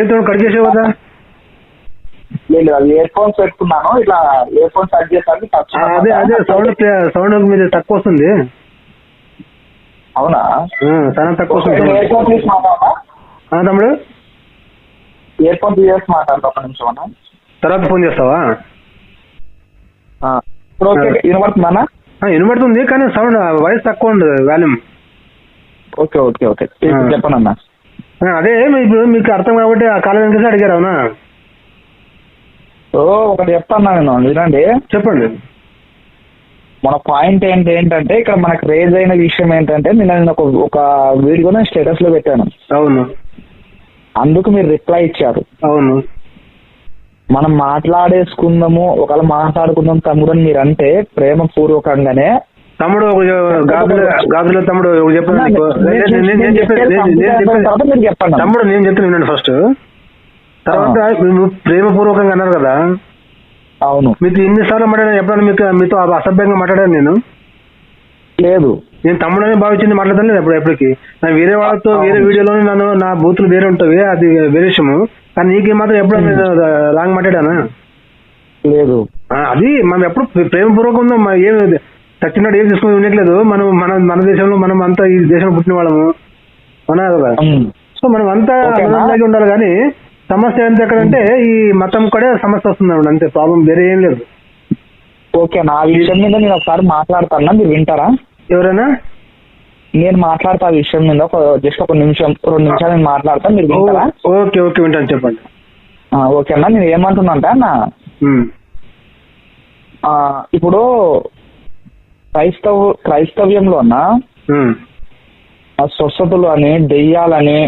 ఏం తమ్ముడు కట్ చేసావు కదా? లేదు ఇయర్ ఫోన్స్ పెట్టుకున్నాను. ఇట్లా ఇయర్ ఫోన్స్ కట్ చేసాను అదే అదే సౌండ్ సౌండ్ మీద తక్కువ వస్తుంది. అవునా? చాలా తక్కువ వస్తుంది. తమ్ముడు? ఇయర్ ఫోన్స్ తీసేసి మాట్లాడతా ఒక నిమిషం అన్న. తర్వాత ఫోన్ చేస్తావా? ఇప్పుడు ఓకే వినబడుతుందన్నా? ఆ, వినబడుతుంది కానీ సౌండ్ వాయిస్ తక్కువ ఉండదు వాల్యూమ్ ఓకే ఓకే ఓకే అన్న అదే ఇప్పుడు మీకు అర్థం కాబట్టి ఆ కాలం వెంకటేశ్వర అడిగారు అవునా? ఓ ఒకటి చెప్తాను నేను వినండి. చెప్పండి. మన పాయింట్ ఏంటి ఏంటంటే ఇక్కడ మనకు రేజ్ అయిన విషయం ఏంటంటే నిన్న నేను ఒక ఒక వీడియో నేను స్టేటస్లో పెట్టాను. అవును. అందుకు మీరు రిప్లై ఇచ్చారు. అవును. మనం మాట్లాడేసుకుందాము ఒకవేళ మాట్లాడుకుందాం తమ్ముడు అని మీరు అంటే ప్రేమ పూర్వకంగానే తమ్ముడు ఒక గాజుల గాజుల తమ్ముడు ఒక చెప్పాను నీకు. నేను- చెప్పేది- తమ్ముడు నేను చెప్తాను వినండి ఫస్ట్ తర్వాత మీరు ప్రేమపూర్వకంగా అన్నారు కదా? అవును. మీతో ఎన్నిసార్లు మాట్లాడాను? ఎప్పుడైనా మీకు మీతో అసభ్యంగా మాట్లాడాను నేను? లేదు. నేను తమ్ముడని భావించింది మాట్లాడతాను లేదు ఎప్పుడు ఎప్పటికి. నా వేరే వాళ్ళతో వేరే వీడియోలోనే నన్ను నా బూతులు వేరే ఉంటాయి అది వేరే విషయము. కానీ నీకు మాత్రం ఎప్పుడు నేను లాంగ్ మాట్లాడానా? లేదు. అది మనం ఎప్పుడు ప్రేమపూర్వకం ఉందో మన ఏం తీసుకుని ఉండట్లేదు. మనం మన మన దేశంలో మనం అంతా ఈ దేశంలో పుట్టిన వాళ్ళము. అవునా కదా. సో మనం అంతా ఓకేనా? ఉండాలి కానీ సమస్య ఎంత ఎక్కడంటే ఈ మతం కూడా సమస్య వస్తుంది అంతే ప్రాబ్లం వేరే ఏం లేదు. ఓకే నా విషయం మీద నేను ఒకసారి మాట్లాడతానా? మీరు వింటారా? ఎవరైనా? నేను మాట్లాడతా ఆ విషయం మీద ఒక జస్ట్ ఒక నిమిషం రెండు నిమిషాలు నేను మాట్లాడతా. మీరు వింటారా? ఓకే ఓకే వింటాను. చెప్పండి. ఆ, ఓకే అన్న నేను ఏమంటున్నా అంటే అన్న ఆ, ఇప్పుడు క్రైస్తవ క్రైస్తవ్యంలో అన్న ఉమ్, ఆ స్వస్థతలు అని దెయ్యాలని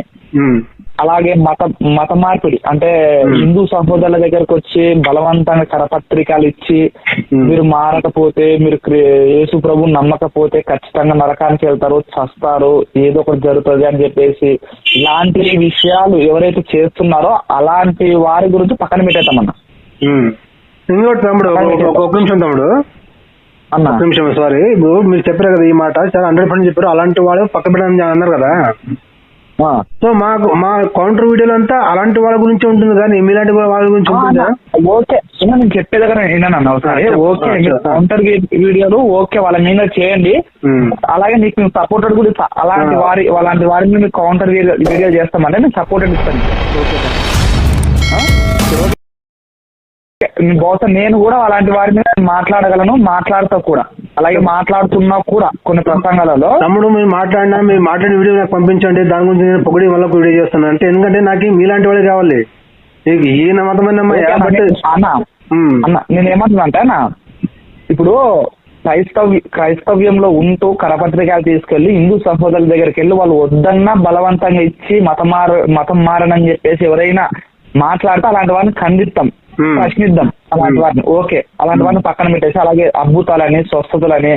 అలాగే మత మత మార్పిడి అంటే. హిందూ సహోదరుల దగ్గరకు వచ్చి బలవంతంగా కరపత్రికలు ఇచ్చి. మీరు మారకపోతే మీరు యేసు ప్రభు నమ్మకపోతే ఖచ్చితంగా నరకానికి వెళ్తారు చస్తారు ఏదో ఒకటి జరుగుతుంది అని చెప్పేసి ఇలాంటి విషయాలు ఎవరైతే చేస్తున్నారో అలాంటి వారి గురించి పక్కన పెట్టేద్దామన్న. ఇంకోటి తమ్ముడు ఒక- నిమిషం తమ్ముడు నిమిషం సారీ ఇప్పుడు మీరు చెప్పారు కదా ఈ మాట చాలా హండ్రెడ్ పర్సెంట్ చెప్పారు అలాంటి వాళ్ళు పక్క పెట్టని అన్నారు కదా ఆ. సో మాకు మా కౌంటర్ వీడియోలు అంతా అలాంటి వాళ్ళ గురించి ఉంటుంది కానీ మీలాంటి వాళ్ళ గురించి ఉంటుందా ఓకే నేను చెప్పేది కదా విన్నాను ఒకసారి. ఓకే. కౌంటర్ వీడియోలు ఓకే వాళ్ళ మీద చేయండి. అలాగే మీకు మేము సపోర్టెడ్ కూడా అలాంటి. వారి అలాంటి వారి మీద కౌంటర్ వీడియో చేస్తామంటే నేను సపోర్టెడ్ ఇస్తాను? ఓకే. బహుశా నేను కూడా అలాంటి వారి మీద మాట్లాడగలను మాట్లాడతా కూడా. అలాగే మాట్లాడుతున్నా కూడా కొన్ని ప్రసంగాలలో. తమ్ముడు మీరు మాట్లాడినా మీరు మాట్లాడిన వీడియో నాకు పంపించండి దాని గురించి నేను పొగిడి వల్ల వీడియో చేస్తాను. అంటే ఎందుకంటే నాకు మీలాంటి వాళ్ళే కావాలి. నీకు ఈయన మతమైన అన్న, అన్న ఉమ్, అన్న నేను ఏమంటున్నా అంటే అన్న ఇప్పుడు క్రైస్తవ్య క్రైస్తవ్యంలో ఉంటూ కరపత్రికలు తీసుకెళ్ళి హిందూ సహోదరుల దగ్గరికి వెళ్ళి వాళ్ళు వద్దన్నా బలవంతంగా ఇచ్చి మతం మార మతం మారనని చెప్పేసి ఎవరైనా మాట్లాడితే అలాంటి వారిని ఖండిస్తాం. ప్రశ్నిద్దాం. అలాంటి వారిని ఓకే. అలాంటి వారిని పక్కన పెట్టేసి అలాగే అద్భుతాలని స్వస్థతలని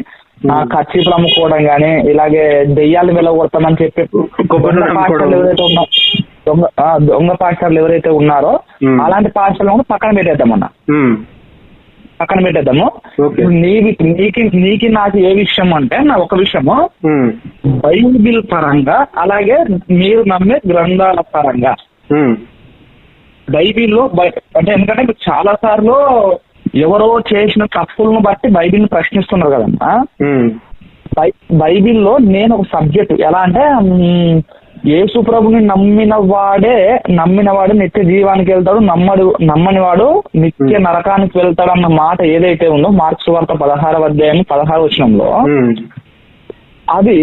ఆ, కర్చీపులు అమ్ముకోవడం గానీ ఇలాగే దెయ్యాలు వెళ్ళగొడతామని చెప్పి ఎవరైతే ఉన్నారో దొంగ దొంగ పాస్టర్లు ఎవరైతే ఉన్నారో Hmm. అలాంటి పాస్టర్లను కూడా పక్కన పెట్టేద్దామన్నా పక్కన పెట్టేద్దాము. నీవి నీకి నీకి నాకు ఏ విషయం అంటే నా ఒక విషయము. బైబిల్ పరంగా అలాగే మీరు నమ్మే గ్రంథాల పరంగా. బైబిల్లో బై- అంటే ఎందుకంటే మీరు చాలా సార్లు ఎవరో చేసిన తప్పులను బట్టి బైబిల్ని ప్రశ్నిస్తున్నారు కదమ్మా. బైబిల్లో నేను ఒక సబ్జెక్ట్ ఎలా అంటే యేసు ప్రభుని నమ్మిన వాడే నమ్మిన వాడు నిత్య జీవానికి వెళ్తాడు నమ్మడు నమ్మని వాడు నిత్య నరకానికి వెళ్తాడు అన్న మాట ఏదైతే ఉందో మార్క్స్ వార్త పదహారవ అధ్యాయం పదహారు వచనంలో అది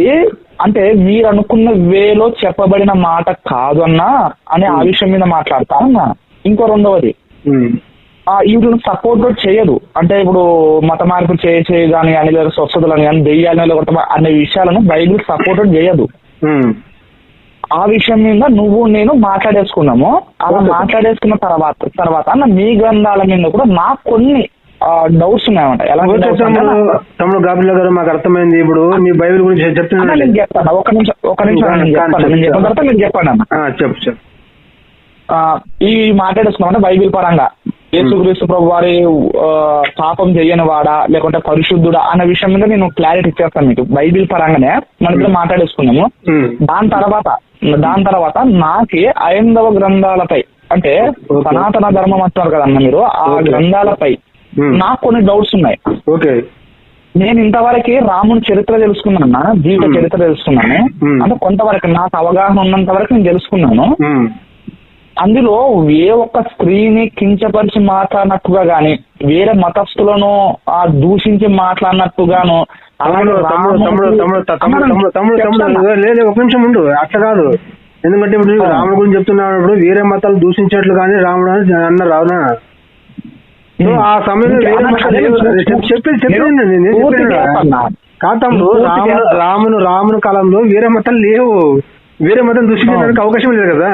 అంటే మీరు అనుకున్న వేలో చెప్పబడిన మాట కాదు అన్నా అనే ఆ విషయం మీద మాట్లాడతా అన్నా ఇంకో రెండవది. వీటిని సపోర్ట్ చేయదు. అంటే ఇప్పుడు మత మార్పు చేసే కానీ కానీ లేదా స్వస్థతలను కానీ దెయ్యాలని అనే విషయాలను బైబిల్ సపోర్ట్ చేయదు. ఆ విషయం మీద నువ్వు నేను మాట్లాడేసుకున్నాము. అలా. మాట్లాడేసుకున్న తర్వాత తర్వాత అన్న మీ గ్రంథాల మీద కూడా నాకు కొన్ని డౌట్స్ ఉన్నాయన్నమాట. ఎలా తమ్ముడు తమ్ముడు గాబిలో గారు మాకు అర్థమైంది. ఇప్పుడు మీ బైబిల్ గురించి అన్న చెప్తున్నాను నేను చెప్తాను. ఒక నిమిషం ఒక నిమిషం అన్న, నేను చెప్తాను. నేను చెప్పిన తర్వాత చెప్పండి చెప్పు చెప్పు. ఈ మాట్లాడేసుకున్నామంటే బైబిల్ పరంగా యేసుక్రీస్తు ప్రభు వారి పాపం చేయని వాడా లేకుంటే పరిశుద్ధుడా అన్న విషయం మీద నేను క్లారిటీ ఇచ్చేస్తాను మీకు బైబిల్ పరంగానే మన ఇద్దరు మాట్లాడేసుకున్నాము. దాని తర్వాత దాని తర్వాత నాకి ఐందవ గ్రంథాలపై అంటే. సనాతన ధర్మం అంటున్నారు కదన్న మీరు ఆ. గ్రంథాలపై. నాకు కొన్ని డౌట్స్ ఉన్నాయి ఓకే నేను ఇంతవరకు రాముని చరిత్ర తెలుసుకున్నాను జీవిత. చరిత్ర తెలుసుకున్నాను. అంటే కొంతవరకు నాకు అవగాహన ఉన్నంత వరకు నేను తెలుసుకున్నాను. అందులో ఏ ఒక్క స్త్రీని కించపరిచి మాట్లాడినట్టుగా గాని వేరే మతస్థులను ఆ దూషించి మాట్లాడినట్టుగాను అలాగే తమ్ముడు తమ్ముడు రాముడికి- తమ్ముడు తమ్ముడు తమ్ముడు తమ్ముడు తమ్ముడు తమ్ముడు చెప్తాను. లేదు ఒక నిమిషం ఉండు అట్లా కాదు ఎందుకంటే ఇప్పుడు. రాముడు గురించి చెప్తున్నప్పుడు వేరే మతాలు దూషించేట్లు కానీ రాముడు అని సో ఉమ్. ఆ సమయంలో వేరే అన్న మతాలు చెప్పేది చెప్పేది. కాదు. రామును రాముని కాలంలో వేరే మతాలు లేవు వేరే మతం దూషించడానికి అవకాశం లేదు కదా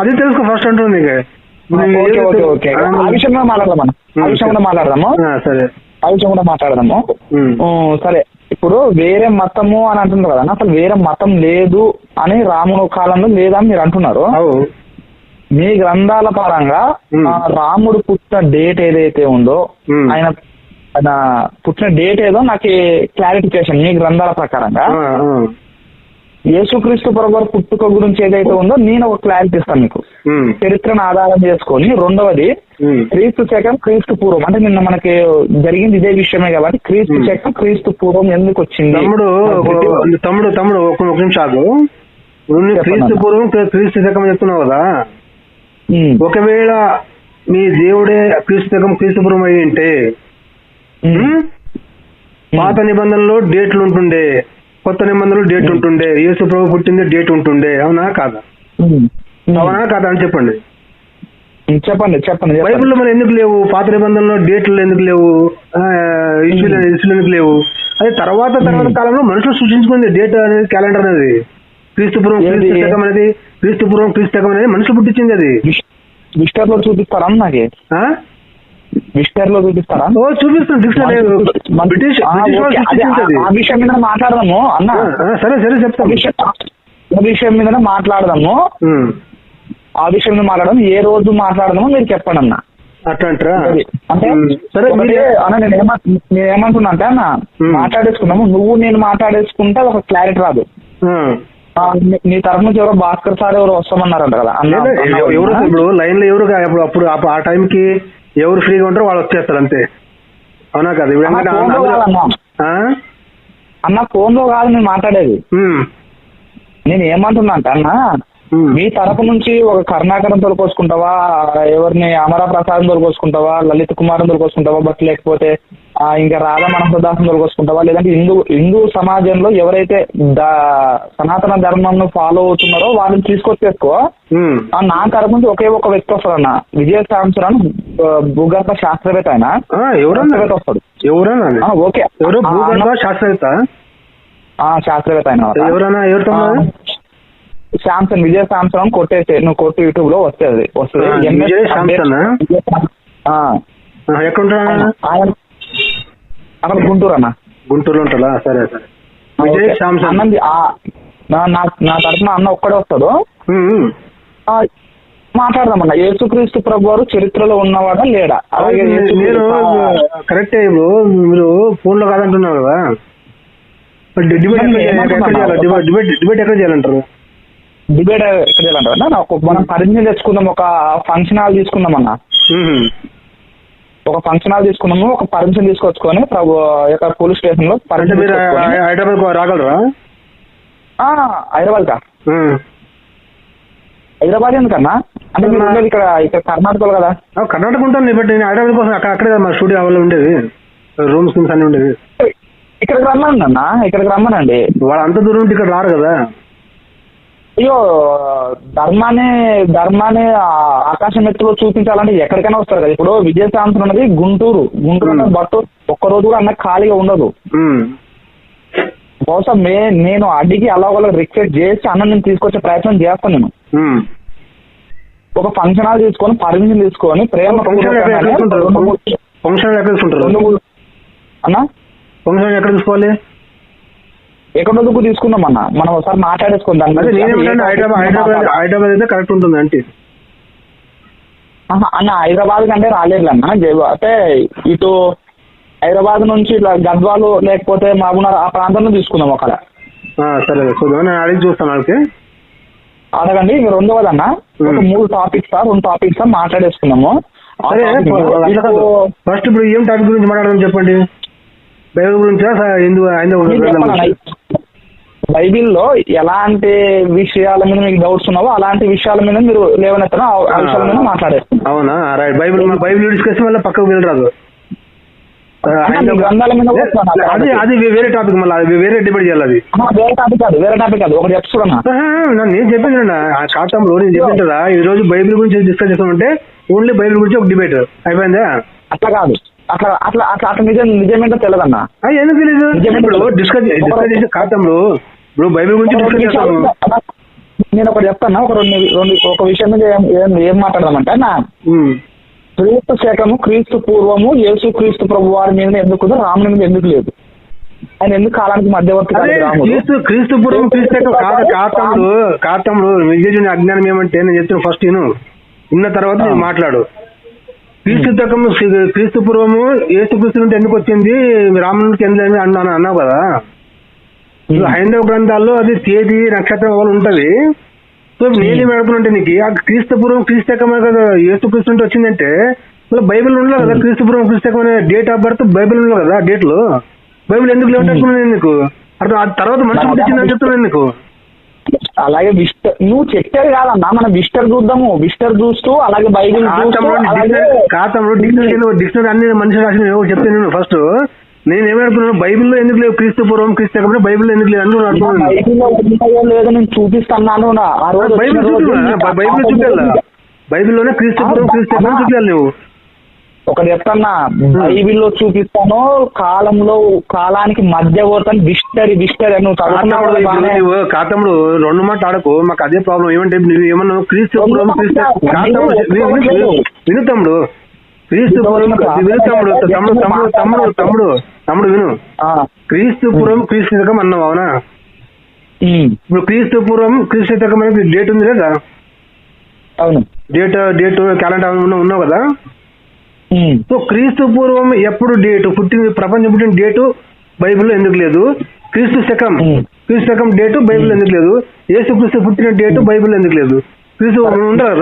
అది తెలుసుకో ఫస్ట్ అంటుంది ఆ, విషయం కూడా మాట్లాడదాం మనం ఆ విషయం కూడా మాట్లాడదాము? సరే. ఆ విషయం కూడా మాట్లాడదాము. ఉమ్, సరే. ఇప్పుడు వేరే మతము అని అంటున్నారు కదా అసలు వేరే మతం లేదు అని రాముడు కాలంలో లేదని మీరు అంటున్నారు. మీ గ్రంథాల పరంగా. ఆ, రాముడు పుట్టిన డేట్ ఏదైతే ఉందో. ఆయన ఆయన పుట్టిన డేట్ ఏదో నాకు క్లారిఫికేషన్ మీ గ్రంథాల ప్రకారంగా. యేసుక్రీస్తు ప్రభు పుట్టుక గురించి ఏదైతే ఉందో నేను ఒక క్లారిటీ ఇస్తాను మీకు. చరిత్రను ఆధారం చేసుకొని రెండవది. క్రీస్తు శకం క్రీస్తు పూర్వం అంటే నిన్న మనకి జరిగింది ఇదే విషయమే కాబట్టి క్రీస్తు. శకం క్రీస్తు పూర్వం ఎందుకు వచ్చింది తమ్ముడు తమ్ముడు తమ్ముడు ఒక ఒక నిమిషం ఆగు నువ్వు చెప్పండి క్రీస్తు. పూర్వం క్రీ- క్రీస్తు శకం చెప్తున్నావు కదా. ఒకవేళ మీ దేవుడే క్రీస్తు శకం క్రీస్తు పూర్వం అయి ఉంటే పాత నిబంధనలో డేట్లు ఉంటుండే కొత్త నిబంధనలో డేట్ Hmm. ఉంటుండే. యేసు ప్రభు పుట్టింది డేట్ ఉంటుండే. అవునా? కాదా? Hmm. Hmm. అవునా? కాదా అని చెప్పండి. చెప్పండి చెప్పండి చెప్పండి. బైబిల్లో మరి ఎందుకు లేవు? పాత నిబంధనలో డేట్లు ఎందుకు లేవు? ఇష్యూలు Hmm. ఇష్యూలు ఎందుకు లేవు? అది తర్వాత తర్వాత Hmm. కాలంలో మనుషులు సృష్టించుకుంది డేట్ అనేది క్యాలెండర్ అనేది? క్రీస్తు శకం అనేది క్రీస్తు శకం అనేది మనుషులు పుట్టించింది అది. చూపిస్తారా నాకు? విస్టర్లో చూపిస్తారా? ఓ చూపిస్తాను డిక్షనరీ బ్రిటిష్ ఆ, విషయం మీద మాట్లాడదాము అన్న. సరే సరే చెప్తాను ఆ విషయం మీద మాట్లాడదాము. ఆ విషయం మీద మాట్లాడదాం ఏ రోజు మాట్లాడదామో మీరు చెప్పండి అన్న. అట్లా అంటారా. అంటే. సరే అన్న నేను ఏమ నేను ఏమంటున్నా అంటే అన్న. మాట్లాడేసుకున్నాము నువ్వు నేను మాట్లాడేసుకుంటే ఒక క్లారిటీ రాదు. నీ- తరఫు నుంచి ఎవరో భాస్కర్ సార్ ఎవరు వస్తామన్నారంట కదా ఎవరు? ఇప్పుడు లైన్లో ఎవరు కా- అప్పుడు ఆ- ఆ టైంకి ఎవరు ఫ్రీగా ఉంటారో వాళ్ళు వచ్చేస్తారు అంతే. అవునా కదా? అన్న ఫోన్లో కాదు నేను మాట్లాడేది. నేను ఏమంటున్నా అంటే అన్న. మీ తరపు నుంచి ఒక కరుణాకరం తొలకొసుకుంటావా ఎవరిని అమరా ప్రసాద్ తొలకొసుకుంటావా లలిత్ కుమార్ తొలకొసుకుంటావా బట్ లేకపోతే ఇంకా రాధా మనసదాసం తొలకొసుకుంటావా లేదంటే హిందూ హిందూ సమాజంలో ఎవరైతే సనాతన ధర్మం ఫాలో అవుతున్నారో వాళ్ళని తీసుకొచ్చేసుకో. నా తరపు నుంచి ఒకే ఒక వ్యక్తి వస్తాడన్న విజయ సాంసర్ అని భూగర్భ శాస్త్రవేత్త ఆయన. శాస్త్రవేత్త వస్తాడు. ఎవరన్నా? ఆ, ఓకే. ఎవరు? ఆ, భూగర్భ అన్న- శాస్త్రవేత్త? ఆ, శాస్త్రవేత్త ఆయన ఎవరన్నా? ఎవరు తమ్ముడు? శాంసన్ విజయ శాంసన్ అని కొట్టేసి నువ్వు కొట్టి యూట్యూబ్లో వస్తుంది. వస్తుంది ఆయన- ఆయన- అక్కడ గుంటూరు అన్న. గుంటూరులో ఉంటాడా సరే సరే. విజయ్ అన్నది నా- తరఫున అన్న ఒక్కడే వస్తాడు. మాట్లాడదామన్న. యేసుక్రీస్తు ప్రభు వారు చరిత్రలో ఉన్నవాడా లేడా? అలాగే యేసుక్రీస్తు- కరెక్టే ఇప్పుడు మీరు ఫోన్లో కాదంటున్నారు కదా? మరి డిబేట్ డిబేట్ ఎక్కడ చేయాలంటారు? డిబేట్ ఎక్కడ చేయాలంటారా మనం పరిచయం తెచ్చుకుందాం ఒక ఫంక్షన్ హాల్ తీసుకుందాం అన్న. ఒక ఫంక్షన్ హాల్ తీసుకున్నాము ఒక పర్మిషన్ తీసుకొచ్చుకొని ప్రభు యొక్క పోలీస్ స్టేషన్లో పర్మిషన్ హైదరాబాద్కు రాగలరా? ఆ, హైదరాబాద్ కా. హైదరాబాద్ ఎందుకన్నా? అంటే మీరు ఇక్కడ ఇక్కడ కర్ణాటకలో కదా. కర్ణాటక ఉంటాను బట్ నేను హైదరాబాద్ కోసం అక్కడ అక్కడే మా స్టూడియో అవైలబుల్ ఉండేది. రూమ్స్ అన్ని ఉండేది ఇక్కడికి రమ్మనండి అన్న ఇక్కడికి రమ్మనండి. వాళ్ళు అంత దూరం ఇక్కడ రారు కదా. అయ్యో ధర్మాన్ని ధర్మాన్ని ఆకాశం ఎత్తులో చూపించాలంటే ఎక్కడికైనా వస్తారు కదా. ఇప్పుడు విజయశాంతం ఉన్నది గుంటూరు. గుంటూరు అంటే Hmm. బట్ ఒక్క రోజు కూడా అన్న ఖాళీగా ఉండదు. బహుశా మే నేను అడిగి అలా ఒకళ్ళ రిక్వెస్ట్ చేసి అన్న నేను తీసుకొచ్చే ప్రయత్నం చేస్తాను నేను. ఒక ఫంక్షన్ హాల్ తీసుకొని పర్మిషన్ తీసుకొని ప్రేమ ఫంక్షన్ ఎక్కడ అన్న? ఫంక్షన్ ఎక్కడ తీసుకోవాలి? ఎక్కడ వరకు తీసుకుందాం అన్న? మనం ఒకసారి మాట్లాడేసుకుందాం హైదరాబాద్ అయితే కరెక్ట్ ఉంటుంది అంటే. అన్న హైదరాబాద్ కంటే రాలేదు అన్న అంటే ఇటు హైదరాబాద్ నుంచి ఇట్లా గద్వాలు లేకపోతే మహబూబ్నగర్ ఆ ప్రాంతంలో తీసుకుందాం అక్కడ. సరే చూద్దాం. నేను అడిగి చూస్తాను వాళ్ళకి. అడగండి ఇక రెండవదన్న ఒక. మూడు టాపిక్స్ రెండు టాపిక్స్ మాట్లాడేసుకున్నాము. ఫస్ట్ ఇప్పుడు ఏం టాపిక్ గురించి మాట్లాడడం చెప్పండి. బైబిల్ గురించా హిందూ. బైబిల్లో ఎలాంటి విషయాల మీద మీకు డౌట్స్ ఉన్నావో అలాంటి విషయాల మీద మీరు లేవనెత్తనో ఆ- విషయాల మీద మాట్లాడేస్తాం అవునా? రైట్ బైబిల్ బైబిల్ డిస్కస్ మళ్ళీ పక్కకు వెళ్ళరాదు. అది అది వేరే టాపిక్ మళ్ళీ. వేరే డిబేట్ చేయాలి అది. వేరే టాపిక్ కాదు వేరే టాపిక్ కాదు. ఒకటి చెప్తున్నా నేను చెప్పింది ఖాతంలో నేను చెప్పింది కదా ఈ రోజు బైబిల్ గురించి డిస్కస్ చేస్తామంటే ఓన్లీ బైబిల్ గురించి ఒక డిబేట్ అయిపోయిందా? అట్లా కాదు. అట్లా అట్లా అట్లా అట్లా నిజం నిజమేంటో తెలియదన్న ఎందుకు నిజమే. ఇప్పుడు డిస్కస్ డిస్కస్ చేసే ఇప్పుడు బైబిల్ గురించి డిస్కస్ నేను ఒకటి చెప్తాను? ఒక రెండు రెండు ఒక విషయం మీద ఏం ఏం- మాట్లాడదామంటే నా. క్రీస్తు శకము క్రీస్తు పూర్వము యేసు క్రీస్తు ప్రభు వారి మీద ఎందుకు రాముని మీద ఎందుకు లేదు? ఆయన ఎందుకు కాలానికి మధ్యవర్తి క్రీస్తు క్రీస్తు పూర్వం క్రీస్తు కాతంలో కాతంలో విజయుని అజ్ఞానం ఏమంటే నేను చెప్తాను ఫస్ట్ నేను ఉన్న తర్వాత నేను మాట్లాడు. క్రీస్తు తకము క్రీస్తు పూర్వము ఏసు క్రీస్తు నుండి ఎందుకు వచ్చింది? రామునికి ఎందుకు అన్నాను అన్నావు కదా? హైందవ గ్రంథాల్లో అది తేదీ నక్షత్రం వాళ్ళు ఉంటది. సో నేనేం అడుగుతుంటే నీకు ఆ క్రీస్తు పూర్వం క్రీస్తకమే కదా ఏసు క్రీస్తు నుండి వచ్చిందంటే మళ్ళీ బైబిల్ ఉండదు కదా క్రీస్తు పూర్వం క్రీస్తకం అనే డేట్ ఆఫ్ బర్త్ బైబిల్ ఉండదు కదా డేట్లో బైబిల్ ఎందుకు లేవట్టుకున్నాను నేను నీకు? అర్థం ఆ తర్వాత మనిషి పుట్టించిందని చెప్తున్నాను నీకు? అలాగే విస్టర్ నువ్వు చెప్పేది కాదన్నా మనం విస్టర్ చూద్దాము విస్టర్ చూస్తూ అలాగే బైబిల్ కాతంలో డిక్షనరీ డిక్షనరీ అన్ని మనిషి రాసిన చెప్తాను నేను ఫస్ట్ నేను ఏమనుకున్నాను బైబిల్లో ఎందుకు లేవు క్రీస్తు పూర్వం క్రీస్తు శకం బైబిల్లో ఎందుకు లేవు అని అనుకున్నాను లేదో నేను చూపిస్తున్నాను బైబిల్ బైబిల్ చూపించాలా బైబిల్లోనే క్రీస్తు పూర్వం క్రీస్తు చూపించాలి నువ్వు. ఒకటి చెప్తాన్నా బైబిల్లో చూపిస్తాను కాలంలో కాలానికి మధ్యవర్తని విస్టరీ విస్టరీ అని నువ్వు కాతముడు కదా రెండు మాట ఆడకు మాకు అదే ప్రాబ్లం ఏమంటే నువ్వు ఏమన్నా క్రీస్తు పూర్వం క్రీస్తు విను- తమ్ముడు. క్రీస్తు పూర్వం విను తమ్ముడు తమ్ముడు తమ్ముడు తమ్ముడు తమ్ముడు తమ్ముడు విను. ఆ, క్రీస్తు పూర్వం క్రీస్తు శకం అన్నావు అవునా? ఇప్పుడు క్రీస్తు పూర్వం క్రీస్తు శకం అనేది డేట్ ఉంది లేదా అవును. డేట్ డేట్ క్యాలెండర్ ఉన్నావు కదా? సో క్రీస్తు పూర్వం ఎప్పుడు డేటు పుట్టిన ప్రపంచం పుట్టిన డేటు బైబిల్లో ఎందుకు లేదు? క్రీస్తు శకం Hmm. క్రీస్తు శకం డేటు బైబిల్ ఎందుకు లేదు? యేసు క్రీస్తు పుట్టిన డేటు బైబిల్ ఎందుకు లేదు? క్రీస్తు ఉండరు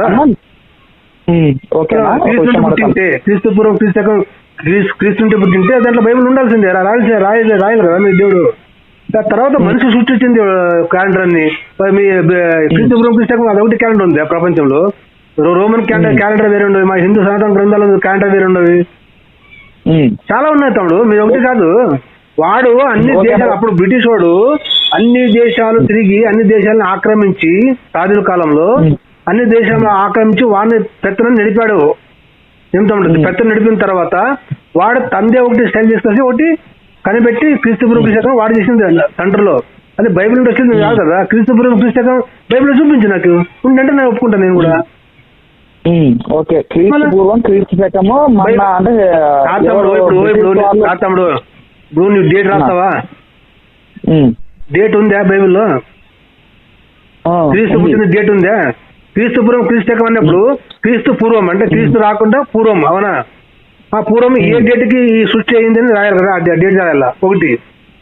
క్రీస్తు. పుట్టింటే క్రీస్తు పూర్వం క్రీస్తు శకం క్రీస్తు క్రీస్తు ఉంటే పుట్టింటే దాంట్లో బైబిల్ ఉండాల్సిందే. రాయాల్సి రాయాలి రాయాలి కదా మీ దేవుడు. దాని తర్వాత మనిషి సృష్టించింది క్యాలెండర్ అన్ని. మీ క్రీస్తు పూర్వం క్రీస్తు శకం అదొకటి క్యాలెండర్ ఉంది ప్రపంచంలో. రోమన్ క్యాలెండర్ క్యాలెండర్ వేరే ఉండదు. మా హిందూ సనాతన గ్రంథాలు క్యాలెండర్ వేరే ఉండదు. ఉమ్, చాలా ఉన్నాయి తమ్ముడు. మీరు ఒకటి కాదు. వాడు అన్ని. దేశాలు అప్పుడు బ్రిటిష్ వాడు అన్ని దేశాలు తిరిగి అన్ని దేశాలను ఆక్రమించి రాజుల కాలంలో. అన్ని దేశాలను ఆక్రమించి వాడిని పెత్తనం నడిపాడు. ఏం తమ్ముడు? Hmm. పెత్తనం నడిపిన తర్వాత వాడు తందే ఒకటి స్టైల్ చేసుకొచ్చి ఒకటి కనిపెట్టి క్రీస్తుపురం క్రీస్తకం వాడు చేసింది తండ్రిలో. అది బైబిల్ నుండి వచ్చింది కాదు కదా. క్రీస్తుపురం క్రీస్తకం బైబిల్ చూపించు నాకు. ఉండంటే నేను ఒప్పుకుంటాను నేను కూడా. ఓకే. క్రీస్తు పూర్వం క్రీస్తు శకము మన అంటే తమ్ముడు ఇప్పుడు నువ్వు డేట్ రాస్తావా? డేట్ ఉందా బైబిల్లో? క్రీస్తు. పుట్టిన డేట్ ఉందా? క్రీస్తు పూర్వం క్రీస్తు శకం అన్నప్పుడు క్రీస్తు పూర్వం అంటే క్రీస్తు రాకుండా పూర్వం అవునా? ఆ పూర్వం ఏ డేట్కి సృష్టి అయిందని రాయాలి కదా డేట్ రాయాల? ఒకటి.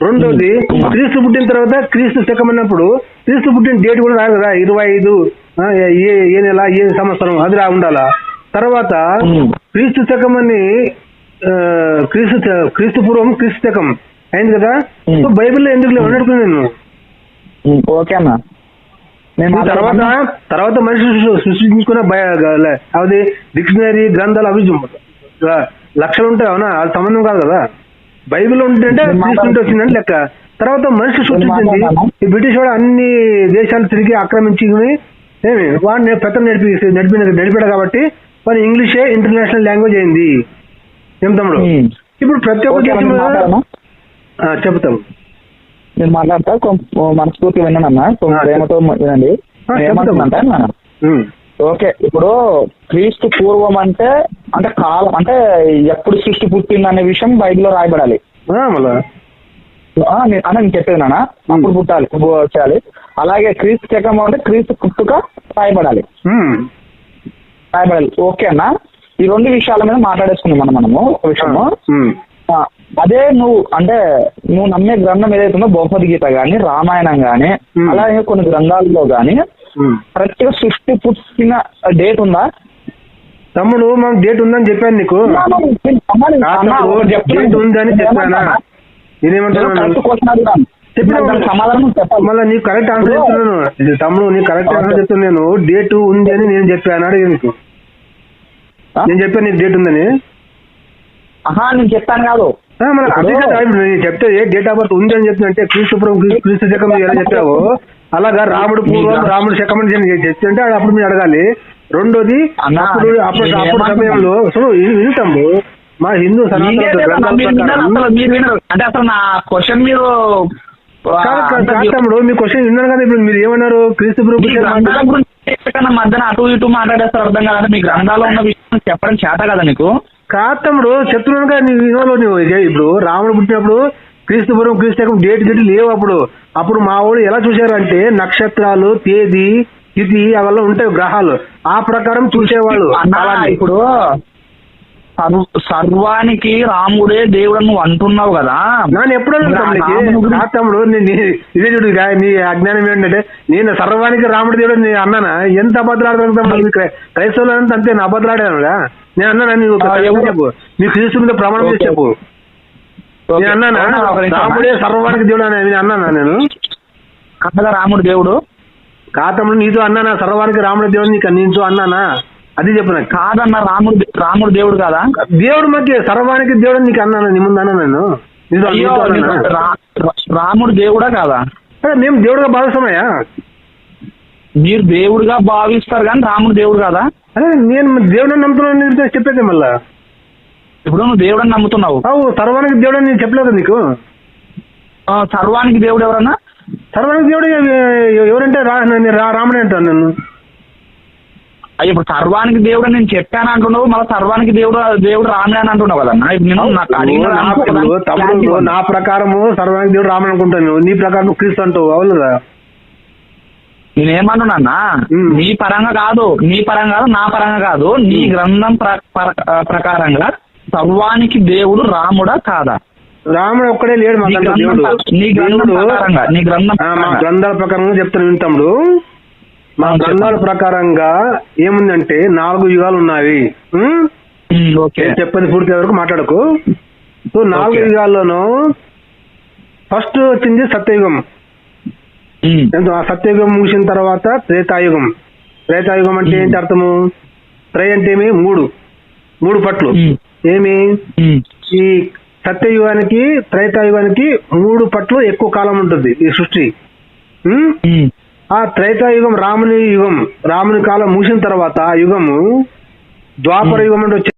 రెండోది క్రీస్తు పుట్టిన తర్వాత క్రీస్తు శకం అన్నప్పుడు క్రీస్తు పుట్టిన డేట్ కూడా రాయాలి కదా ఇరవై ఐదు. ఏ ఏ నెల ఏ సంవత్సరం అది రా ఉండాలా? తర్వాత. క్రీస్తు శకం అని క్రీస్తు క్రీస్తు పూర్వం క్రీస్తు శకం. అయింది కదా. సో బైబిల్లో ఎందుకు లేవు? నేను తర్వాత. తర్వాత మనిషి సృష్టి- సృష్టించుకున్న అది డిక్షనరీ గ్రంథాలు అవి లక్షలు ఉంటాయి అవునా? అది సంబంధం కాదు కదా? బైబిల్ ఉంటుంటే క్రీస్తు వచ్చిందని లెక్క. తర్వాత మనిషి సృష్టించింది బ్రిటిష్ వాడు అన్ని దేశాలు తిరిగి ఆక్రమించుకుని ఏమి? వాడిని పెద్ద నడిపి నడిపి నడిపాడు కాబట్టి వాడు ఇంగ్లీషే ఇంటర్నేషనల్ లాంగ్వేజ్ అయింది. ఏం తమ్ముడు. ఇప్పుడు ప్రతి ఒక్క దేశంలో నేను చెప్తాం నేను మాట్లాడతా కొంచెం ఆ, ప్రేమతో వినండి. నేను ఉమ్. ఓకే ఇప్పుడు క్రీస్తు పూర్వం అంటే అంటే కాలం అంటే ఎప్పుడు సృష్టి పుట్టింది అనే విషయం బైబిల్లో రాయబడాలి. అన్న నేను చెప్పేది నాన్న. అప్పుడు పుట్టాలి పు- చేయాలి అలాగే క్రీస్తు శకం అంటే క్రీస్తు పుట్టుక రాయబడాలి. ఉమ్. రాయబడాలి. ఓకే అన్న. ఈ రెండు విషయాల మీద మాట్లాడేసుకుందాం మనం మనము ఒక విషయము. అదే నువ్వు అంటే నువ్వు నమ్మే గ్రంథం ఏదైతే ఉందో భగవద్గీత గాని రామాయణం గాని. అలాగే కొన్ని గ్రంథాల్లో గాని గా సృష్టి పుట్టిన డేట్ ఉందా? తమ్ముడు మనం డేట్ ఉందని చెప్పాను నీకు. డేట్ ఉందని చెప్పానా? మళ్ళీ నీకు కరెక్ట్ ఆన్సర్ చెప్తున్నాను. ఇది తమ్ముడు నీకు కరెక్ట్ ఆన్సర్ చెప్తున్నాను డేట్ ఉంది అని నేను చెప్పాను అడిగి నీకు? నేను చెప్పాను నీకు డేట్ ఉందని. నేను చెప్పాను కాదు. అదే కదా నేను చెప్తే ఏ డేట్ ఆఫ్ బర్త్ ఉంది అని చెప్తున్నా అంటే క్రీస్తుపురం క్రీ- క్రీస్తు శకం ఎలా చెప్పావో అలాగా రాముడు పూర్వం రాముడు శకం అని చెప్తుంటే అప్పుడు మీరు అడగాలి. రెండోది అప్పుడు అప్పుడు? సమయంలో సో వింటాము మా హిందూ సనాతన మీరే వినరు అసలు? అంటే నా క్వశ్చన్ మీరు తమ్ముడు మీ క్వశ్చన్ విన్నాను కదా ఇప్పుడు మీరు ఏమన్నారు? క్రీస్తు గురించి మధ్యన అటు ఇటు మాట్లాడేస్తారు అర్థం కాదంటే మీ గ్రంథాల్లో ఉన్న విషయం చెప్పడం చేత కదా నీకు? కాదు తమ్ముడు చెప్తున్నాను కదా నీ వినోలో నువ్వు. ఇప్పుడు రాముడు పుట్టినప్పుడు క్రీస్తుపురం క్రీస్తకం డేట్ గిట్ లేవు అప్పుడు. అప్పుడు మా వాళ్ళు ఎలా చూశారంటే నక్షత్రాలు తేదీ తిథి అవల్ల ఉంటాయి గ్రహాలు. ఆ ప్రకారం చూసేవాళ్ళు. ఇప్పుడు సర్వానికి రాముడే దేవుడు నువ్వు అంటున్నావు కదా. నేను ఎప్పుడో తమ్ముడు ఇదే చూడు నీ అజ్ఞానం ఏంటంటే నేను సర్వానికి రాముడు దేవుడు నేను అన్నానా? ఎంత క్రై- క్రైస్తవులు అంతా అంతే నా అబద్ధాడాను నేను అన్నానా? ఎవరు? చెప్పు. నీ క్రీస్తు మీద ప్రమాణం చేసి. చెప్పు. నేను అన్నానా. రాముడే సర్వానికి దేవుడు అని నేను అన్నానా నేను? రాముడు దేవుడు? కాతమ్ముడు నీతో అన్నానా? సర్వానికి రాముడు దేవుడు నీకు నీతో అన్నానా? అది చెప్పు నాకు కాదన్న రాముడు రాముడు దేవుడు కాదా? దేవుడు మధ్య సర్వానికి దేవుడు నీకు అన్నానా నీ ముందు అన్నా నేను. రాముడు దేవుడా కాదా? మేము దేవుడుగా భావిస్తామయ్యా. మీరు దేవుడిగా భావిస్తారు కానీ రాముడు దేవుడు కాదా? అరే నేను దేవుడిని నమ్ముతున్నాను నేను చెప్పేది మళ్ళా. ఇప్పుడు నువ్వు దేవుడని నమ్ముతున్నావు. అవు సర్వానికి దేవుడు అని నేను చెప్పలేదు నీకు. ఆ, సర్వానికి దేవుడు ఎవరన్నా? సర్వానికి దేవుడు ఎవరంటే రాముడే అంటాను నేను. అయ్యి ఇప్పుడు సర్వానికి దేవుడు నేను చెప్పాను అంటున్నావు మళ్ళీ సర్వానికి దేవుడు దేవుడు రాముడే అని అంటున్నావు కదన్నా? ఇప్పుడు నేను నాకు అడిగిన నా- తమ్ముడు ప్రకారము సర్వానికి దేవుడు రాముడు అనుకుంటాను నీ ప్రకారం క్రీస్తు అంటావు అవును కదా నేనేమంటున్నా ఉమ్. నీ పరంగా కాదు నీ పరంగా కాదు నా పరంగా కాదు నీ గ్రంథం ప్రకారంగా సర్వానికి దేవుడు రాముడా కాదా? రాముడు ఒక్కడే లేడు నీ గ్రంథం నీ గ్రంథం ప్రకారంగా నీ. గ్రంథాల ప్రకారంగా చెప్తాను వింటాముడు. మా. గ్రంథాల ప్రకారంగా ఏముందంటే నాలుగు యుగాలు ఉన్నాయి చెప్పేది పూర్తి వరకు మాట్లాడకు. సో నాలుగు. యుగాల్లోనూ ఫస్ట్ వచ్చింది సత్యయుగం. ఆ సత్యయుగం ముగిసిన తర్వాత త్రేతాయుగం. త్రేతాయుగం అంటే. ఏంటి అర్థము? త్రయ అంటే ఏమి? మూడు. మూడు పట్లు. ఏమి? ఈ. సత్యయుగానికి త్రైతాయుగానికి మూడు పట్లు ఎక్కువ కాలం ఉంటుంది ఈ సృష్టి. ఆ త్రైతాయుగం రాముని యుగం రాముని కాలం ముగిసిన తర్వాత ఆ యుగము ద్వాపర యుగం అంటే